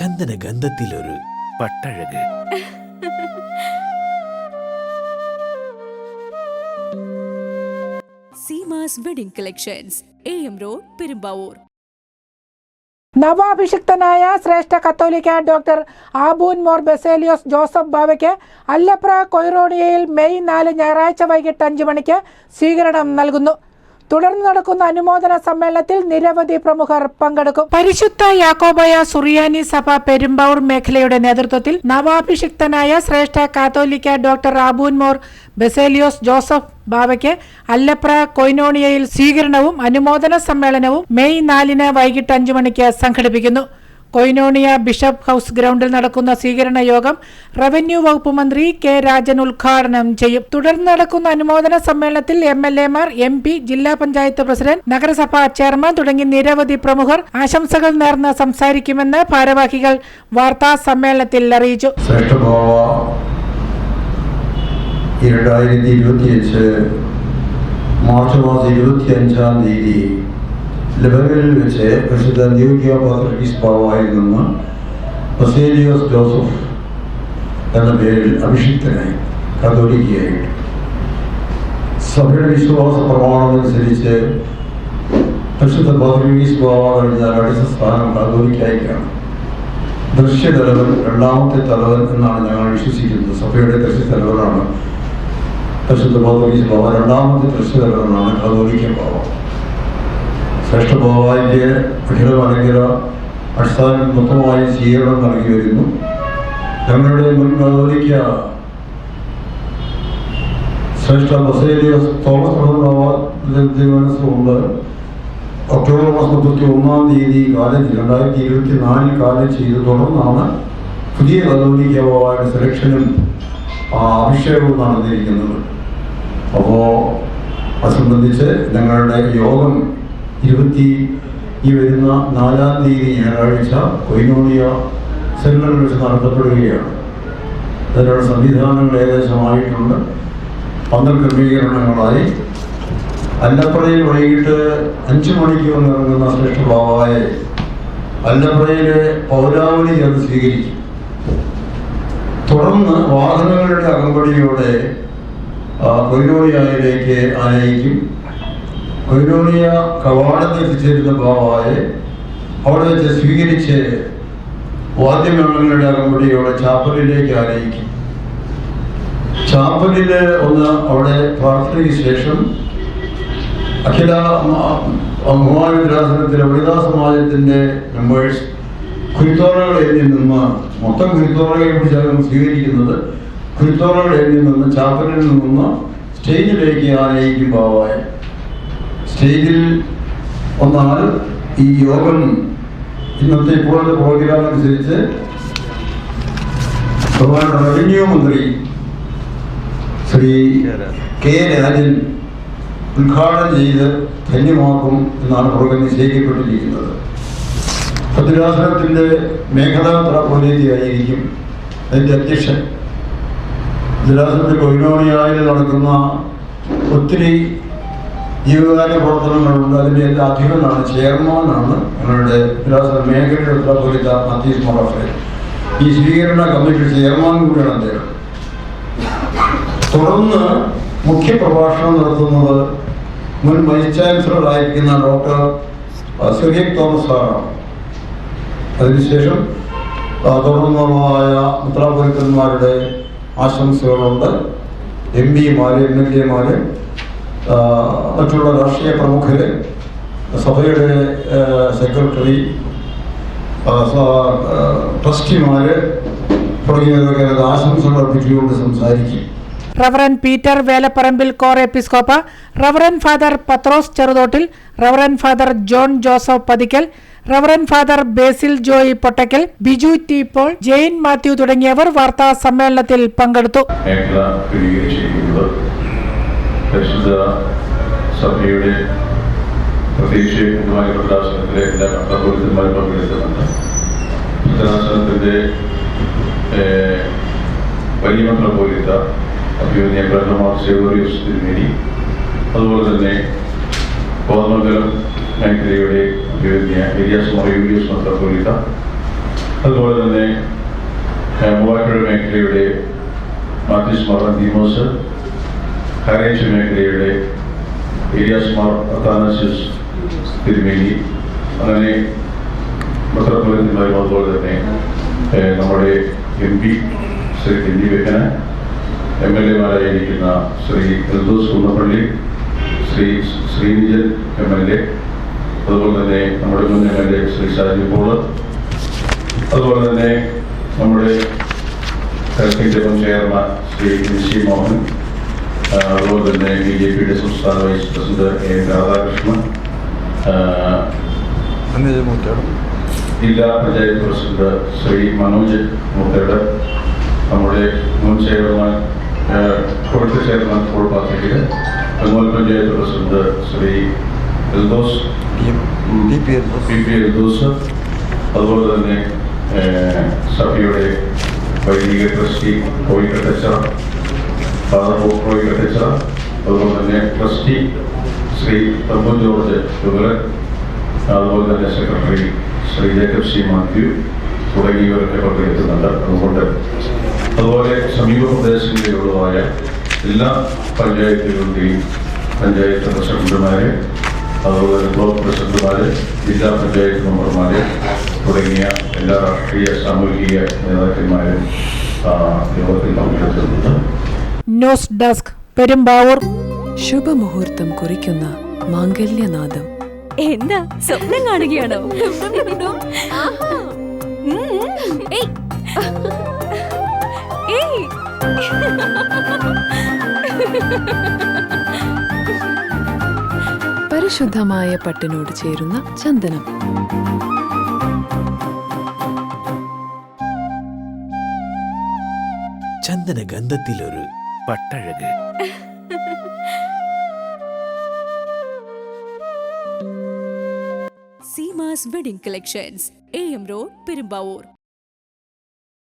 ചന്ദന ഗന്ധത്തിലൊരു പട്ടഴക്. Seemas wedding collections A M road Perumbavoor. നവാഭിഷിക്തനായ ശ്രേഷ്ഠ കത്തോലിക്ക ഡോക്ടർ ആബൂൻ മോർ ബെസേലിയോസ് ജോസഫ് ബാവയ്ക്ക് അല്ലപ്ര കൊയ്റോണിയയിൽ മെയ് നാല് ഞായറാഴ്ച വൈകിട്ട് അഞ്ച് മണിക്ക് സ്വീകരണം നൽകുന്നു. തുടർന്ന് നടക്കുന്ന അനുമോദന സമ്മേളനത്തിൽ നിരവധി പ്രമുഖർ പങ്കെടുക്കും. പരിശുദ്ധ യാക്കോബായ സുറിയാനി സഭ പെരുമ്പാവൂർ മേഖലയുടെ നേതൃത്വത്തിൽ നവാഭിഷിക്തനായ ശ്രേഷ്ഠ കാത്തോലിക്ക ഡോക്ടർ ആബൂൻമോർ ബെസേലിയോസ് ജോസഫ് ബാവയ്ക്ക് അല്ലപ്ര കൊയ്നോണിയയിൽ സ്വീകരണവും അനുമോദന സമ്മേളനവും മെയ് നാലിന് വൈകിട്ട് അഞ്ചു മണിക്ക് സംഘടിപ്പിക്കുന്നു. കൊയ്നോണിയ ബിഷപ്പ് ഹൌസ് ഗ്രൗണ്ടിൽ നടക്കുന്ന സ്വീകരണ യോഗം റവന്യൂ വകുപ്പ് മന്ത്രി കെ രാജൻ ഉദ്ഘാടനം ചെയ്യും. തുടർന്ന് നടക്കുന്ന അനുമോദന സമ്മേളനത്തിൽ എം എൽ എമാർ എം പി ജില്ലാ പഞ്ചായത്ത് പ്രസിഡന്റ് നഗരസഭാ ചെയർമാൻ തുടങ്ങി നിരവധി പ്രമുഖർ ആശംസകൾ നേർന്ന് സംസാരിക്കുമെന്ന് ഭാരവാഹികൾ വാർത്താ സമ്മേളനത്തിൽ അറിയിച്ചു. മാർച്ച് മാസം ഇരുപത്തിയഞ്ചാം തീയതി ലബനനിൽ വെച്ച് പ്രസിദ്ധ അന്ത്യോഗ്യ പാത്രീസ് ബാവായിൽ നിന്ന് ബസേലിയോസ് ജോസഫ് എന്ന പേരിൽ അഭിഷിക്തനായി കത്തോലിക്കയായിട്ട്. സഭയുടെ വിശ്വാസ പ്രമാണമനുസരിച്ച് പരിശുദ്ധ പാത്രീസ് ബാവ കഴിഞ്ഞ അടുത്ത സ്ഥാനം ദൃശ്യ ദൃശ്യതലവൻ രണ്ടാമത്തെ തലവൻ എന്നാണ് ഞങ്ങൾ വിശ്വസിക്കുന്നത്. സഭയുടെ ദൃശ്യതലവനാണ് പരിശുദ്ധ പാത്രീസ് ബാബ രണ്ടാമത്തെ ദൃശ്യതലവനാണ് കത്തോലിക്ക ബാബ ശ്രേഷ്ഠ ഭഗവാന്റെ അഖിലമലങ്കര അടിസ്ഥാനം മൊത്തമായി സ്വീകരണം നൽകി വരുന്നു. ഞങ്ങളുടെ മുൻ കതോലിക്ക ശ്രേഷ്ഠ ബസേലിയസ് തോമസ് ബാബ ദിവസമുണ്ട് ഒക്ടോബർ മാസം മുപ്പത്തി ഒന്നാം തീയതി കാലേജ് രണ്ടായിരത്തി ഇരുപത്തി നാലിൽ കാലേജ് ചെയ്ത് തുടർന്നാണ് പുതിയ കത്തോലിക്കവായുടെ സെലക്ഷനും ആ, അഭിഷേകവും നടന്നിരിക്കുന്നത്. അപ്പോൾ അത് സംബന്ധിച്ച് ഞങ്ങളുടെ യോഗം ഇരുപത്തി ഈ വരുന്ന നാലാം തീയതി ഞായറാഴ്ച കൊയിനോളിയ സെൻട്രൽ വെച്ച് നടത്തപ്പെടുകയാണ്. അതിനുള്ള സംവിധാനങ്ങൾ ഏകദേശമായിട്ടുണ്ട്. പന്തൽ ക്രമീകരണങ്ങളായി. അല്ലപ്പുഴയിൽ വൈകിട്ട് അഞ്ചു മണിക്ക് വന്നിറങ്ങുന്ന ശ്രേഷ്ഠ ബാബായെ അല്ലപ്പുഴയിലെ പൗരാവലി ചേർന്ന് സ്വീകരിക്കും. തുടർന്ന് വാഹനങ്ങളുടെ അകമ്പടിയോടെ കൊയിനോളിയായിലേക്ക് ആനയിക്കും. കൊയിലോണിയ കവാടത്തിൽ എത്തിച്ചേരുന്ന ബാബായെ അവിടെ വെച്ച് സ്വീകരിച്ച് വാദ്യമേളങ്ങളുടെ അകമ്പടിയോടെ ചാപ്പലിലേക്ക് ആനയിക്കും. ചാപ്പലിൽ ഒന്ന് അവിടെ പ്രാർത്ഥനയ്ക്ക് ശേഷം അഖില മൂവാനുദ്രാസനത്തിലെ വനിതാ സമാജത്തിന്റെ മെമ്പേഴ്സ് കുരുത്തോറകൾ എഴുതി നിന്ന് മൊത്തം കുരുത്തോറകളെ കുറിച്ചാണ് സ്വീകരിക്കുന്നത്. കുരുത്തോറകൾ എഴുതി നിന്ന് ചാപ്പലിൽ നിന്ന് സ്റ്റേജിലേക്ക് ആനയിക്കും ഭാവമായി സ്റ്റേജിൽ ഒന്നാണ് ഈ യോഗം ഇന്നത്തെ ഇപ്പോഴത്തെ പ്രോഗ്രാം അനുസരിച്ച് ബഹുമാനപ്പെട്ട റവന്യൂ മന്ത്രി ശ്രീ കെ രാജൻ ഉദ്ഘാടനം ചെയ്ത് ധന്യമാക്കും എന്നാണ് പുറകെ നിശ്ചയിക്കപ്പെട്ടിരിക്കുന്നത്. ഭദ്രാസനത്തിന്റെ മേഖലാത്ര ത്രാപോലീതിയായിരിക്കും അതിന്റെ അധ്യക്ഷൻ. ജലാസനത്തിൽ കൊയിനോണിയായി നടക്കുന്ന ഒത്തിരി ജീവകാര്യ പ്രവർത്തനങ്ങളുണ്ട്. അതിന്റെ എല്ലാ അധികമാണ് ചെയർമാനാണ് ഞങ്ങളുടെ വിലാസ മേഖലയുടെ ത്രാപോലിത്ത മത്തീസ് മൊറഫെ ഈ സ്വീകരണ കമ്മിറ്റി ചെയർമാൻ കൂടിയാണ് അദ്ദേഹം. തുടർന്ന് മുഖ്യ പ്രഭാഷണം നടത്തുന്നത് മുൻ വൈസ് ചാൻസലർ ആയിരിക്കുന്ന ഡോക്ടർ സുഹീബ് തോമസ് സാറാണ്. അതിനുശേഷം തുടർന്നുള്ളതായ മുദ്രാപുരത്തന്മാരുടെ ആശംസകളുണ്ട്. എം പിമാര് എം എൽ എമാര് മറ്റുള്ള രാഷ്ട്രീയ പ്രമുഖര് സഭയുടെ സെക്രട്ടറി ട്രസ്റ്റിമാര് തുടങ്ങിയവരൊക്കെ ആശംസകൾ അർപ്പിച്ചുകൊണ്ട് സംസാരിക്കും. Reverend Peter Velapparambil Cor Episcopa reverend father Pathros Cheruthottil reverend father John Joseph Pathikkal reverend father Basil Joy Pottakkal Biju T Paul Jain Mathew തുടങ്ങിയവർ വാർത്താ സമ്മേളനത്തിൽ പങ്കെടുത്തു. പരിശുദ്ധ സഭയുടെ പ്രത്യേകിച്ച് ഹിന്ദുമായ ഭദ്രാസനത്തിലെ എല്ലാ കർത്തപൂരിതന്മാരും പങ്കെടുക്കുന്നുണ്ട് ഭദ്രാസനത്തിന്റെ വലിയ മെത്രോപോലിത്ത അഭ്യുദയ ബ്രഹ്മമാർ സേവോറിയസ് തിരുമേനി അതുപോലെ തന്നെ കോതമംഗലം മേഖലയുടെ അഭ്യുദയ ഏരിയാസ് മറിയൂരിയസ് മെത്രോപോലിത്ത അതുപോലെ തന്നെ മൂവാറ്റുപുഴ മേഖലയുടെ Mathews Mar Dimos high range മേഖലയുടെ ഏരിയാസ് മാർ അത്താനാസിസ് തിരുമേനി അങ്ങനെ മെത്രോപൊളിറ്റന്മാരും അതുപോലെ തന്നെ നമ്മുടെ M P Shri Tenny Vekkana M L എമാരായിരിക്കുന്ന Shri Eldhose Kunnappilly Shri Sreenijin M L A അതുപോലെ തന്നെ നമ്മുടെ മുൻ M L A Shri Shaji Paul അതുപോലെ തന്നെ നമ്മുടെ ഹെൽത്ത് മുൻ ചെയർമാൻ ശ്രീ നിശി മോഹൻ അതുപോലെ തന്നെ ബി ജെ പിയുടെ സംസ്ഥാന വൈസ് പ്രസിഡന്റ് കെ രാധാകൃഷ്ണൻ ജില്ലാ പഞ്ചായത്ത് പ്രസിഡന്റ് ശ്രീ മനോജ് മൂത്തേട് നമ്മുടെ മുൻ ചെയർമാൻ ഇപ്പോഴത്തെ chairman Paul Pathikkal Bengal panchayat president Shri Eldhose P P Eldhose അതുപോലെ തന്നെ സഭയുടെ വൈദിക ട്രസ്റ്റി കോഴിക്കട്ടച്ച ഫാദർ കോഴിക്കട്ടച്ച അതുപോലെ തന്നെ ട്രസ്റ്റി ശ്രീ തമ്പു ജോർജ് ചുമലൻ അതുപോലെ തന്നെ secretary Shri Jacob C Mathew തുടങ്ങിയവരൊക്കെ പങ്കെടുക്കുന്നുണ്ട്. അതുകൊണ്ട് അതുപോലെ സമീപ പ്രദേശങ്ങളിലുള്ളതായ എല്ലാ പഞ്ചായത്തുകളുടെയും പഞ്ചായത്ത് പ്രസിഡന്റുമാരെ അതുപോലെ തന്നെ ബ്ലോക്ക് പ്രസിഡന്റുമാര് ജില്ലാ പഞ്ചായത്ത് മെമ്പർമാര് തുടങ്ങിയ എല്ലാ രാഷ്ട്രീയ സാമൂഹിക നേതാക്കന്മാരും യോഗത്തിൽ പങ്കെടുക്കുന്നുണ്ട് ന്യൂസ് ഡെസ്ക് പെരുമ്പാവൂർ ശുഭമുഹൂർത്തം കുറിക്കുന്ന മാംഗല്യനാദം എന്താ സ്വപ്നം കാണുകയാണോ ഉം. ഏയ്. ഏയ്. പരിശുദ്ധമായ പട്ടിനോട് ചേരുന്ന ചന്ദനം ചന്ദന ഗന്ധത്തിലൊരു പട്ടഴക് Seemas wedding collections A M road Perumbavoor